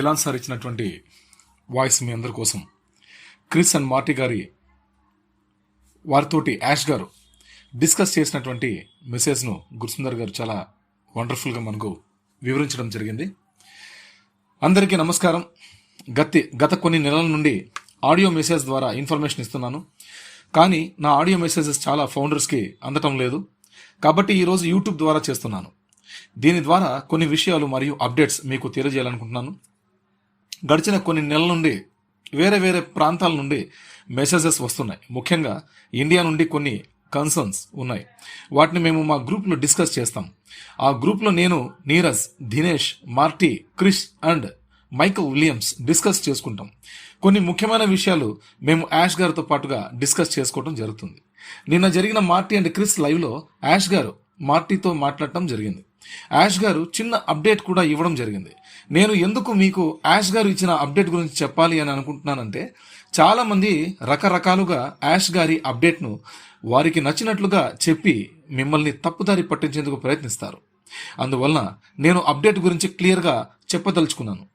ఇలాన్ sir ఇచ్చినటువంటి voice మీ అందరి కోసం. క్రిస్ అండ్ మార్టీ గారి వారితోటి యాష్ గారు డిస్కస్ చేసినటువంటి మెసేజ్ను గురుసుందర్ గారు చాలా వండర్ఫుల్గా మనకు వివరించడం జరిగింది. అందరికీ నమస్కారం. గతి గత కొన్ని నెలల నుండి ఆడియో మెసేజ్ ద్వారా ఇన్ఫర్మేషన్ ఇస్తున్నాను. కానీ నా ఆడియో మెసేజెస్ చాలా ఫౌండర్స్కి అందటం లేదు. కాబట్టి ఈరోజు యూట్యూబ్ ద్వారా చేస్తున్నాను. దీని ద్వారా కొన్ని విషయాలు మరియు అప్డేట్స్ మీకు తెలియజేయాలనుకుంటున్నాను. గడిచిన కొన్ని నెలల నుండి వేరే వేరే ప్రాంతాల నుండి మెసేజెస్ వస్తున్నాయి. ముఖ్యంగా ఇండియా నుండి కొన్ని కన్సర్న్స్ ఉన్నాయి. వాటిని మేము మా గ్రూప్లో డిస్కస్ చేస్తాం. ఆ గ్రూప్లో నేను Neeraj Dinesh Marty Chris and Michael Williams discuss చేసుకుంటాం. కొన్ని ముఖ్యమైన విషయాలు మేము యాష్ గారితో పాటుగా డిస్కస్ చేసుకోవడం జరుగుతుంది. నిన్న జరిగిన మార్టీ అండ్ క్రిస్ లైవ్లో యాష్ గారు మార్టీతో మాట్లాడటం జరిగింది. యాష్ గారు చిన్న అప్డేట్ కూడా ఇవ్వడం జరిగింది. నేను ఎందుకు మీకు యాష్ గారు ఇచ్చిన అప్డేట్ గురించి చెప్పాలి అని అనుకుంటున్నానంటే చాలామంది రకరకాలుగా యాష్ గారి అప్డేట్ను వారికి నచ్చినట్లుగా చెప్పి మిమ్మల్ని తప్పుదారి పట్టించేందుకు ప్రయత్నిస్తారు. అందువలన నేను అప్డేట్ గురించి క్లియర్గా చెప్పదలుచుకున్నాను.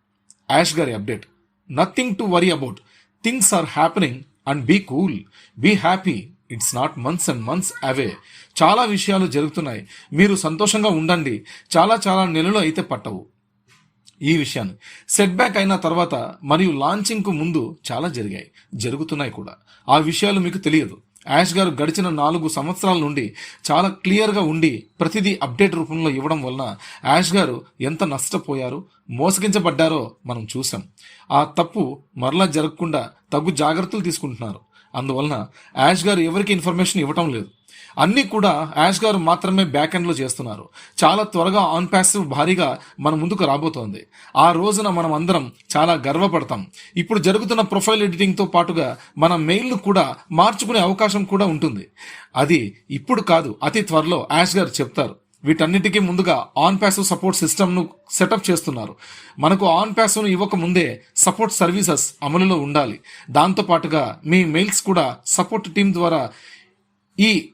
యాష్ గారి update. Nothing to worry about things are happening and be cool be happy it's not months and months away చాలా విషయాలు జరుగుతున్నాయి. మీరు సంతోషంగా ఉండండి. చాలా చాలా నెలలు అయితే పట్టవు. ఈ విషయాన్ని. సెట్ బ్యాక్ అయిన తర్వాత మరియు లాంచింగ్కు ముందు చాలా జరిగాయి. జరుగుతున్నాయి కూడా. ఆ విషయాలు మీకు తెలియదు. యాష్ గారు గడిచిన నాలుగు సంవత్సరాల నుండి చాలా క్లియర్గా ఉండి ప్రతిదీ అప్డేట్ రూపంలో ఇవ్వడం వలన యాష్ గారు ఎంత నష్టపోయారు మోసగించబడ్డారో మనం చూసాం ఆ తప్పు మరలా జరగకుండా తగు జాగ్రత్తలు తీసుకుంటున్నారు. అందువలన యాష్ గారు ఎవరికి ఇన్ఫర్మేషన్ ఇవ్వటం లేదు. అన్నీ కూడా యాష్ గారు మాత్రమే బ్యాక్ ఎండ్లో చేస్తున్నారు. చాలా త్వరగా ఆన్ ప్యాసివ్ భారీగా మన ముందుకు రాబోతోంది. ఆ రోజున మనం అందరం చాలా గర్వపడతాం. ఇప్పుడు జరుగుతున్న ప్రొఫైల్ ఎడిటింగ్తో పాటుగా మన మెయిల్ను కూడా మార్చుకునే అవకాశం కూడా ఉంటుంది. అది ఇప్పుడు కాదు అతి త్వరలో యాష్ గారు చెప్తారు. వీటన్నిటికీ ముందుగా ఆన్ ప్యాసివ్ సపోర్ట్ సిస్టమ్ను సెటప్ చేస్తున్నారు. మనకు ఆన్ ప్యాసివ్ను ఇవ్వక ముందే సపోర్ట్ సర్వీసెస్ అమలులో ఉండాలి. దాంతో పాటుగా మీ మెయిల్స్ కూడా సపోర్ట్ టీం ద్వారా ఈ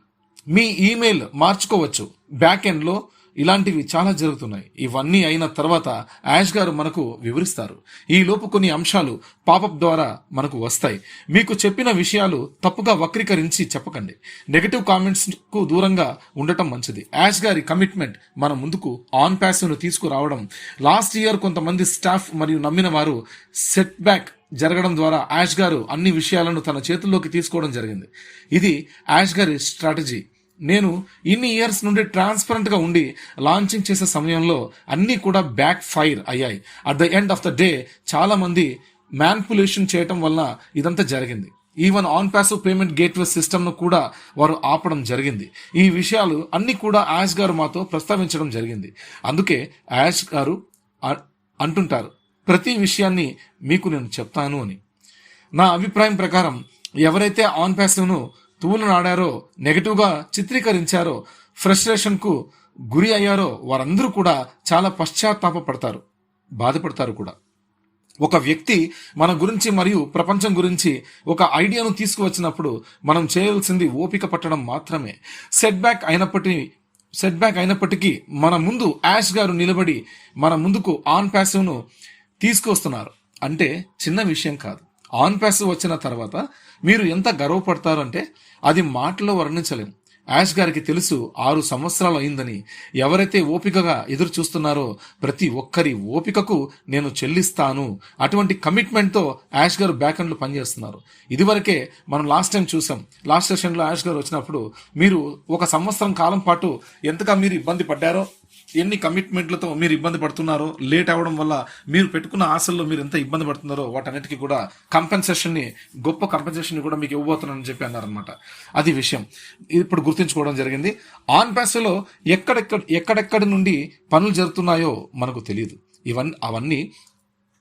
మీ ఈమెయిల్ మార్చుకోవచ్చు. బ్యాక్ ఎండ్లో ఇలాంటివి చాలా జరుగుతున్నాయి. ఇవన్నీ అయిన తర్వాత యాష్ గారు మనకు వివరిస్తారు. ఈ లోపు కొన్ని అంశాలు పాపప్ ద్వారా మనకు వస్తాయి. మీకు చెప్పిన విషయాలు తప్పుగా వక్రీకరించి చెప్పకండి. నెగటివ్ కామెంట్స్కు దూరంగా ఉండటం మంచిది. యాష్ గారి కమిట్మెంట్ మన ముందుకు ఆన్ ప్యాసివ్ను తీసుకురావడం. లాస్ట్ ఇయర్ కొంతమంది స్టాఫ్ మరియు నమ్మిన వారు సెట్ బ్యాక్ జరగడం ద్వారా యాష్ గారు అన్ని విషయాలను తన చేతుల్లోకి తీసుకోవడం జరిగింది. ఇది యాష్ గారి స్ట్రాటజీ నేను ఇన్ని ఇయర్స్ నుండి ట్రాన్స్పరెంట్గా ఉండి లాంచింగ్ చేసే సమయంలో అన్నీ కూడా బ్యాక్ ఫైర్ అయ్యాయి at the end of the day చాలామంది మ్యాన్పులేషన్ చేయటం వల్ల ఇదంతా జరిగింది. Even on passive payment gateway సిస్టమ్ను కూడా వారు ఆపడం జరిగింది. ఈ విషయాలు అన్నీ కూడా యాష్ గారు మాతో ప్రస్తావించడం జరిగింది. అందుకే యాష్ గారు అంటుంటారు ప్రతి విషయాన్ని మీకు నేను చెప్తాను అని. నా అభిప్రాయం ప్రకారం ఎవరైతే ఆన్ ప్యాసివ్ను తూలనాడారో నెగటివ్గా చిత్రీకరించారో ఫ్రస్ట్రేషన్కు గురి అయ్యారో వారందరూ కూడా చాలా పశ్చాత్తాపపడతారు బాధపడతారు కూడా. ఒక వ్యక్తి మన గురించి మరియు ప్రపంచం గురించి ఒక ఐడియాను తీసుకువచ్చినప్పుడు మనం చేయవలసింది ఓపిక పట్టడం మాత్రమే. సెట్ బ్యాక్ అయినప్పటికీ సెట్ బ్యాక్ అయినప్పటికీ మన ముందు యాష్ గారు నిలబడి మన ముందుకు ఆన్ ప్యాసివ్ను తీసుకొస్తున్నారు. అంటే చిన్న విషయం కాదు. ఆన్ ప్యాసివ్ వచ్చిన తర్వాత మీరు ఎంత గర్వపడతారు అంటే అది మాటలో వర్ణించలేం. యాష్ గారికి తెలుసు ఆరు సంవత్సరాలు అయిందని. ఎవరైతే ఓపికగా ఎదురు చూస్తున్నారో ప్రతి ఒక్కరి ఓపికకు నేను చెల్లిస్తాను. అటువంటి కమిట్మెంట్తో యాష్ గారు బ్యాక్ పనిచేస్తున్నారు. ఇదివరకే మనం లాస్ట్ టైం చూసాం. లాస్ట్ సెషన్లో యాష్ గారు వచ్చినప్పుడు మీరు ఒక సంవత్సరం కాలం పాటు ఎంతగా మీరు ఇబ్బంది పడ్డారో ఎన్ని కమిట్మెంట్లతో మీరు ఇబ్బంది పడుతున్నారో లేట్ అవ్వడం వల్ల మీరు పెట్టుకున్న ఆశల్లో మీరు ఎంత ఇబ్బంది పడుతున్నారో వాటన్నిటికీ కూడా కంపెన్సేషన్ని గొప్ప కంపెన్సేషన్ కూడా మీకు ఇవ్వబోతున్నానని చెప్పి అన్నారనమాట అది విషయం. ఇప్పుడు గుర్తుంచుకోవడం జరిగింది. ఆన్లో ఎక్కడెక్కడ ఎక్కడెక్కడి నుండి పనులు జరుగుతున్నాయో మనకు తెలియదు. ఇవన్నీ అవన్నీ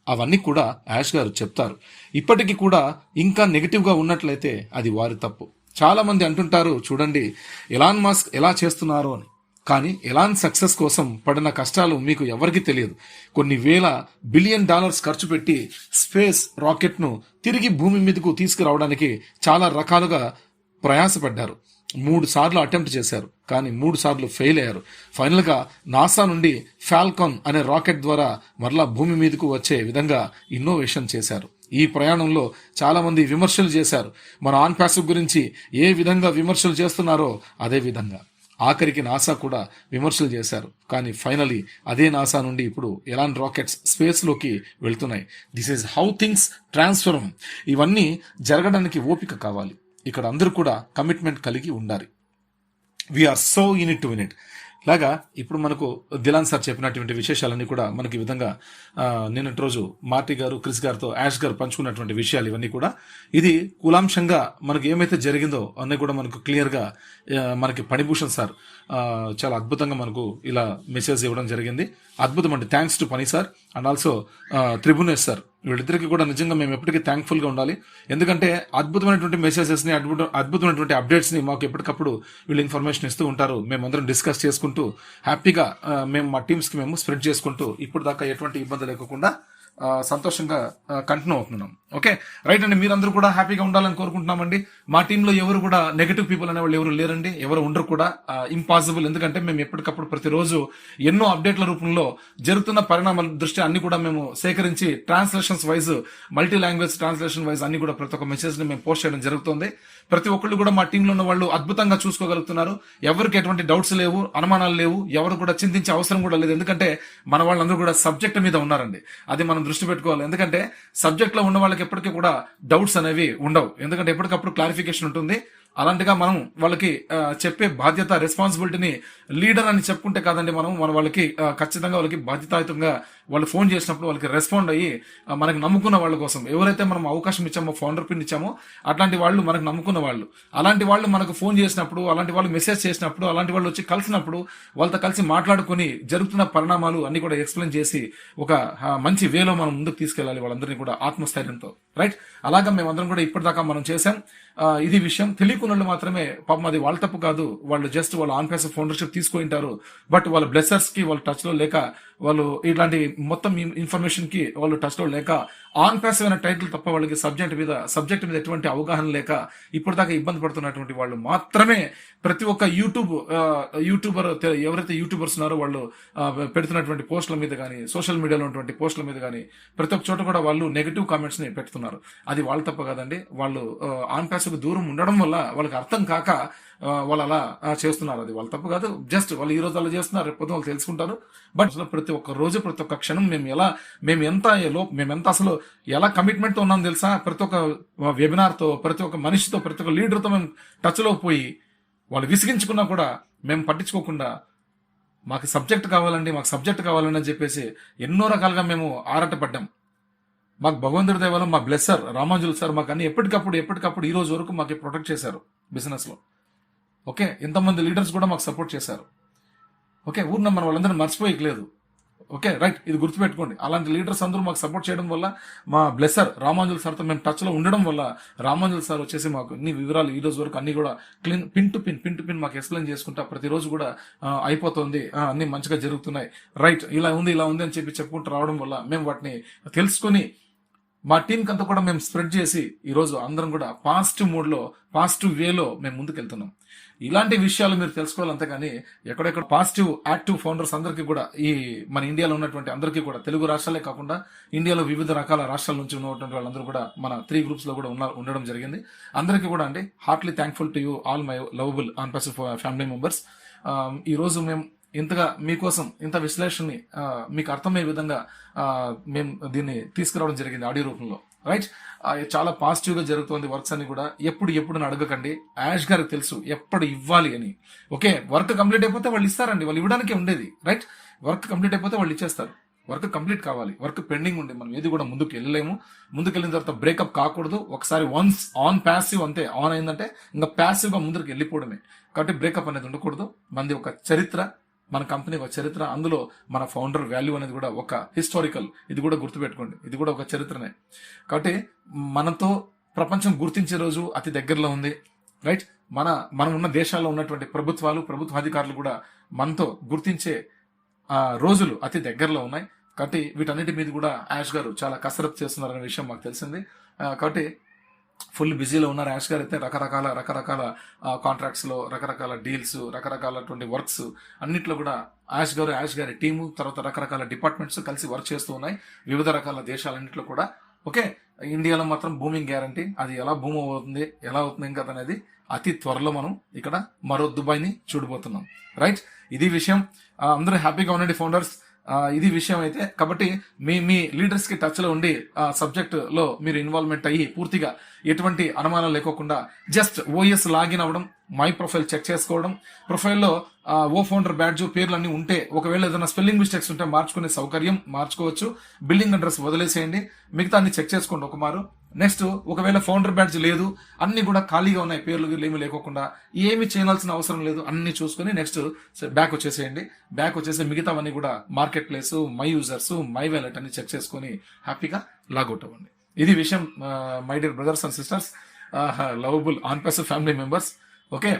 అవన్నీ కూడా యాష్ గారు చెప్తారు. ఇప్పటికీ కూడా ఇంకా నెగిటివ్గా ఉన్నట్లయితే అది వారి తప్పు. చాలామంది అంటుంటారు చూడండి ఎలాన్ మాస్క్ ఎలా చేస్తున్నారు అని. కానీ ఎలాన్ సక్సెస్ కోసం పడిన కష్టాలు మీకు ఎవరికీ తెలియదు. కొన్ని వేల బిలియన్ డాలర్స్ ఖర్చు పెట్టి స్పేస్ రాకెట్ను తిరిగి భూమి మీదకు తీసుకురావడానికి చాలా రకాలుగా ప్రయాసపడ్డారు. మూడు సార్లు అటెంప్ట్ చేశారు కానీ మూడు సార్లు ఫెయిల్ అయ్యారు. ఫైనల్గా నాసా నుండి ఫాల్కాన్ అనే రాకెట్ ద్వారా మరలా భూమి మీదకు వచ్చే విధంగా ఇన్నోవేషన్ చేశారు. ఈ ప్రయాణంలో చాలా మంది విమర్శలు చేశారు. మన ఆన్ ప్యాసివ్ గురించి ఏ విధంగా విమర్శలు చేస్తున్నారో అదే విధంగా. ఆఖరికి నాసా కూడా విమర్శలు చేశారు. కానీ ఫైనలీ అదే నాసా నుండి ఇప్పుడు ఎలాన్ రాకెట్స్ స్పేస్లోకి వెళ్తున్నాయి. This is how things transform ఇవన్నీ జరగడానికి ఓపిక కావాలి. ఇక్కడ అందరూ కూడా కమిట్మెంట్ కలిగి ఉండాలి. We're so in it to win it లాగా ఇప్పుడు మనకు దిలాన్ సార్ చెప్పినటువంటి విశేషాలన్నీ కూడా మనకి ఈ విధంగా నిన్నటి రోజు మార్టీ గారు క్రిస్ గారితో యాష్ గారు పంచుకున్నటువంటి విషయాలు ఇవన్నీ కూడా. ఇది కులాంశంగా మనకి ఏమైతే జరిగిందో అన్నీ కూడా మనకు క్లియర్గా మనకి పణిభూషణ్ సార్ చాలా అద్భుతంగా మనకు ఇలా మెసేజ్ ఇవ్వడం జరిగింది. అద్భుతం అండి. Thanks to Pani sir. And also Tribhuvanesh sir వీళ్ళిద్దరికి కూడా నిజంగా మేము ఎప్పటికీ థ్యాంక్ఫుల్గా ఉండాలి. ఎందుకంటే అద్భుతమైనటువంటి మెసేజెస్ని అద్భుత అద్భుతమైనటువంటి అప్డేట్స్ని మాకు ఎప్పటికప్పుడు వీళ్ళు ఇన్ఫర్మేషన్ ఇస్తూ ఉంటారు. మేమందరం డిస్కస్ చేసుకుంటూ హ్యాపీగా uh, మేము మా టీమ్స్కి మేము స్ప్రెడ్ చేసుకుంటూ ఇప్పుడు దాకా ఎటువంటి ఇబ్బంది లేకుండా సంతోషంగా కంటిన్యూ అవుతున్నాం. ఓకే రైట్ అండి మీరందరూ కూడా హ్యాపీగా ఉండాలని కోరుకుంటున్నామండి. మా టీంలో ఎవరు కూడా నెగటివ్ పీపుల్ అనే వాళ్ళు ఎవరు లేరండి. ఎవరు ఉండరు కూడా. ఇంపాసిబుల్ ఎందుకంటే మేము ఎప్పటికప్పుడు ప్రతిరోజు ఎన్నో అప్డేట్ల రూపంలో జరుగుతున్న పరిణామాల దృష్ట్యా అన్ని కూడా మేము సేకరించి translations wise multi language translation wise అన్ని కూడా ప్రతి ఒక్క మెసేజ్ని మేము పోస్ట్ చేయడం జరుగుతుంది. ప్రతి ఒక్కళ్ళు కూడా మా టీంలో ఉన్న వాళ్ళు అద్భుతంగా చూసుకోగలుగుతున్నారు. ఎవరికి ఎటువంటి డౌట్స్ లేవు అనుమానాలు లేవు ఎవరు కూడా చింతించే అవసరం కూడా లేదు. ఎందుకంటే మన వాళ్ళందరూ కూడా సబ్జెక్ట్ మీద ఉన్నారండి. అది మనం దృష్టి పెట్టుకోవాలి. ఎందుకంటే సబ్జెక్ట్లో ఉన్న వాళ్ళకి ఎప్పటికీ కూడా డౌట్స్ అనేవి ఉండవు. ఎందుకంటే ఎప్పటికప్పుడు క్లారిఫికేషన్ ఉంటుంది. అలాంటిగా మనం వాళ్ళకి చెప్పే బాధ్యత రెస్పాన్సిబిలిటీని లీడర్ అని చెప్పుకుంటే కాదండి మనం. మన వాళ్ళకి ఖచ్చితంగా వాళ్ళకి బాధ్యతాయుతంగా వాళ్ళు ఫోన్ చేసినప్పుడు వాళ్ళకి రెస్పాండ్ అయ్యి మనకు మనకి నమ్ముకున్న వాళ్ళ కోసం. ఎవరైతే మనం అవకాశం ఇచ్చామో ఫౌండర్ పిన్ ఇచ్చామో అట్లాంటి వాళ్ళు మనకు నమ్ముకున్న వాళ్ళు. అలాంటి వాళ్ళు మనకు ఫోన్ చేసినప్పుడు అలాంటి వాళ్ళు మెసేజ్ చేసినప్పుడు అలాంటి వాళ్ళు వచ్చి కలిసినప్పుడు వాళ్ళతో కలిసి మాట్లాడుకొని జరుగుతున్న పరిణామాలు అన్ని కూడా ఎక్స్ప్లెయిన్ చేసి ఒక మంచి వేలో మనం ముందుకు తీసుకెళ్ళాలి వాళ్ళందరినీ కూడా ఆత్మస్థైర్యంతో. రైట్ అలాగా మేమందరం కూడా ఇప్పటిదాకా మనం చేసాం ఇది విషయం. తెలియకున్న మాత్రమే పాపం అది వాళ్ళ తప్పు కాదు. వాళ్ళు జస్ట్ వాళ్ళ ఆన్ పేస్ ఫౌండర్షిప్ తీసుకుంటారు బట్ వాళ్ళ బ్లెస్సర్స్కి వాళ్ళు టచ్లో లేక వాళ్ళు ఇట్లాంటి మొత్తం ఇన్ఫర్మేషన్కి వాళ్ళు టచ్లో లేక ఆన్ ప్యాసివ్ అనే టైటిల్ తప్ప వాళ్ళకి సబ్జెక్ట్ మీద సబ్జెక్ట్ మీద ఎటువంటి అవగాహన లేక ఇప్పటిదాకా ఇబ్బంది పడుతున్నటువంటి వాళ్ళు మాత్రమే ప్రతి ఒక్క యూట్యూబ్ యూట్యూబర్ ఎవరైతే యూట్యూబర్స్ ఉన్నారో వాళ్ళు పెడుతున్నటువంటి పోస్టుల మీద కానీ సోషల్ మీడియాలో ఉన్నటువంటి పోస్టుల మీద కానీ ప్రతి ఒక్క చోట కూడా వాళ్ళు నెగిటివ్ కామెంట్స్ని పెడుతున్నారు. అది వాళ్ళు తప్ప కాదండి. వాళ్ళు ఆన్ ప్యాసివ్ దూరం ఉండడం వల్ల వాళ్ళకి అర్థం కాక వాళ్ళు అలా చేస్తున్నారు. అది వాళ్ళ తప్పు కాదు. జస్ట్ వాళ్ళు ఈ రోజు అలా చేస్తున్నారు. రేపు వాళ్ళు తెలుసుకుంటారు. బట్ అసలు ప్రతి ఒక్క రోజు ప్రతి ఒక్క క్షణం మేము ఎలా మేము ఎంత లోపు మేము ఎంత అసలు ఎలా కమిట్మెంట్తో ఉన్నాం తెలుసా? ప్రతి ఒక్క వెబినార్తో ప్రతి ఒక్క మనిషితో ప్రతి ఒక్క లీడర్తో మేము టచ్లో పోయి వాళ్ళు విసిగించుకున్నా కూడా మేము పట్టించుకోకుండా మాకు సబ్జెక్ట్ కావాలండి మాకు సబ్జెక్ట్ కావాలని అని చెప్పేసి ఎన్నో రకాలుగా మేము ఆరాటపడ్డాం. మాకు భగవంతుడి దేవాలయం మా బ్లెస్సర్ రామాంజుల్ సార్ మాకు అన్ని ఎప్పటికప్పుడు ఎప్పటికప్పుడు ఈ రోజు వరకు మాకు ప్రొటెక్ట్ చేశారు బిజినెస్లో ఓకే? ఇంతమంది లీడర్స్ కూడా మాకు సపోర్ట్ చేశారు. ఓకే? ఊరిన మన వాళ్ళందరినీ మర్చిపోయట్లేదు ఓకే? రైట్. ఇది గుర్తుపెట్టుకోండి. అలాంటి లీడర్స్ అందరూ మాకు సపోర్ట్ చేయడం వల్ల మా బ్లెస్సర్ రామాంజుల్ సార్తో మేము టచ్లో ఉండడం వల్ల రామాంజుల్ సార్ వచ్చేసి మాకు అన్ని వివరాలు ఈ రోజు వరకు అన్ని కూడా clean pin to pin pin to pin మాకు ఎక్స్ప్లెయిన్ చేసుకుంటా ప్రతిరోజు కూడా అయిపోతుంది. అన్ని మంచిగా జరుగుతున్నాయి. రైట్. ఇలా ఉంది ఇలా ఉంది అని చెప్పి చెప్పుకుంటూ రావడం వల్ల మేము వాటిని తెలుసుకొని మా టీంకి అంతా కూడా మేము స్ప్రెడ్ చేసి ఈరోజు అందరం కూడా పాజిటివ్ మూడ్లో పాజిటివ్ వేలో మేము ముందుకెళ్తున్నాం. ఇలాంటి విషయాలు మీరు తెలుసుకోవాలి అంతేగాని ఎక్కడెక్కడ పాజిటివ్ యాక్టివ్ ఫౌండర్స్ అందరికీ కూడా ఈ మన ఇండియాలో ఉన్నటువంటి అందరికీ కూడా తెలుగు రాష్ట్రాలే కాకుండా ఇండియాలో వివిధ రకాల రాష్ట్రాల నుంచి ఉన్నటువంటి వాళ్ళందరూ కూడా మన త్రీ గ్రూప్స్లో కూడా ఉన్న ఉండడం జరిగింది. అందరికీ కూడా అండి heartly thankful to you all my lovable on passive family members ఈ రోజు మేము ఇంతగా మీకోసం ఇంత విశ్లేషణని మీకు అర్థమయ్యే విధంగా మేము దీన్ని తీసుకురావడం జరిగింది ఆడియో రూపంలో. రైట్? చాలా పాజిటివ్గా జరుగుతుంది వర్క్స్ అన్ని కూడా. ఎప్పుడు ఎప్పుడు అని అడగకండి. యాష్ గారికి తెలుసు ఎప్పుడు ఇవ్వాలి అని. ఓకే? వర్క్ కంప్లీట్ అయిపోతే వాళ్ళు ఇస్తారండి. వాళ్ళు ఇవ్వడానికే ఉండేది. రైట్? వర్క్ కంప్లీట్ అయిపోతే వాళ్ళు ఇచ్చేస్తారు. వర్క్ కంప్లీట్ కావాలి. వర్క్ పెండింగ్ ఉండే మనం ఏది కూడా ముందుకు వెళ్ళలేము. ముందుకు వెళ్ళిన తర్వాత బ్రేకప్ కాకూడదు. ఒకసారి వన్స్ ఆన్ ప్యాసివ్ అంతే. ఆన్ అయిందంటే ఇంకా ప్యాసివ్గా ముందుకు వెళ్ళిపోవడమే. కాబట్టి బ్రేకప్ అనేది ఉండకూడదు. మనది ఒక చరిత్ర. మన కంపెనీ ఒక చరిత్ర అందులో మన ఫౌండర్ వాల్యూ అనేది కూడా ఒక హిస్టారికల్. ఇది కూడా గుర్తుపెట్టుకోండి. ఇది కూడా ఒక చరిత్రనే. కాబట్టి మనతో ప్రపంచం గుర్తించే రోజు అతి దగ్గరలో ఉంది. రైట్? మన మనం ఉన్న దేశాల్లో ఉన్నటువంటి ప్రభుత్వాలు ప్రభుత్వ అధికారులు కూడా మనతో గుర్తించే రోజులు అతి దగ్గరలో ఉన్నాయి. కాబట్టి వీటన్నిటి మీద కూడా యాష్ గారు చాలా కసరత్తు చేస్తున్నారనే విషయం మాకు తెలిసింది. కాబట్టి ఫుల్ బిజీలో ఉన్నారు. యాష్ గారు అయితే రకరకాల రకరకాల కాంట్రాక్ట్స్లో రకరకాల డీల్స్ రకరకాలటువంటి వర్క్స్ అన్నిట్లో కూడా యాష్ గారు యాష్ గారి టీము తర్వాత రకరకాల డిపార్ట్మెంట్స్ కలిసి వర్క్ చేస్తూ ఉన్నాయి. వివిధ రకాల దేశాలన్నింటిలో కూడా. ఓకే ఇండియాలో మాత్రం బూమింగ్ గ్యారంటీ అది ఎలా భూమి అవుతుంది ఎలా అవుతుంది ఇంకా అనేది అతి త్వరలో మనం ఇక్కడ మరో దుబాయ్ని చూడబోతున్నాం. రైట్ ఇది విషయం. అందరూ హ్యాపీగా ఉండండి ఫౌండర్స్ ఇది విషయం అయితే. కాబట్టి మీ మీ లీడర్స్కి టచ్లో ఉండి ఆ సబ్జెక్ట్లో మీరు ఇన్వాల్వ్మెంట్ అయ్యి పూర్తిగా ఎటువంటి అనుమానం లేకోకుండా జస్ట్ ఓఎస్ లాగిన్ అవ్వడం మై ప్రొఫైల్ చెక్ చేసుకోవడం ప్రొఫైల్లో ఓ ఫౌండర్ బ్యాడ్జ్ పేర్లు అన్ని ఉంటే ఒకవేళ ఏదైనా స్పెల్లింగ్ మిస్టేక్స్ ఉంటే మార్చుకునే సౌకర్యం మార్చుకోవచ్చు. బిల్డింగ్ అడ్రస్ వదిలేసేయండి. మిగతా అన్ని చెక్ చేసుకోండి ఒక మారు. నెక్స్ట్ ఒకవేళ ఫౌండర్ బ్యాడ్జ్ లేదు అన్ని కూడా ఖాళీగా ఉన్నాయి పేర్లు ఏమి ఏమీ లేకోకుండా ఏమి చేయాల్సిన అవసరం లేదు అన్ని చూసుకొని నెక్స్ట్ బ్యాక్ వచ్చేసేయండి. బ్యాక్ వచ్చేసి మిగతావన్నీ కూడా market place my users my wallet అన్ని చెక్ చేసుకొని హ్యాపీగా లాగౌట్ అవ్వండి. ఇది విషయం my dear brothers and sisters lovable on passive family members okay?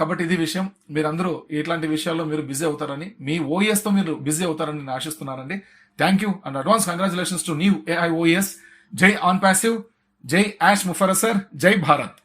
కాబట్టి ఇది విషయం మీరందరూ ఇట్లాంటి విషయాల్లో మీరు బిజీ అవుతారని మీ ఓఎస్తో మీరు బిజీ అవుతారని నేను ఆశిస్తున్నానండి. Thank you and advance congratulations to new AIOS जय ऑन पैसिव जय ऐश मुफरसर जय भारत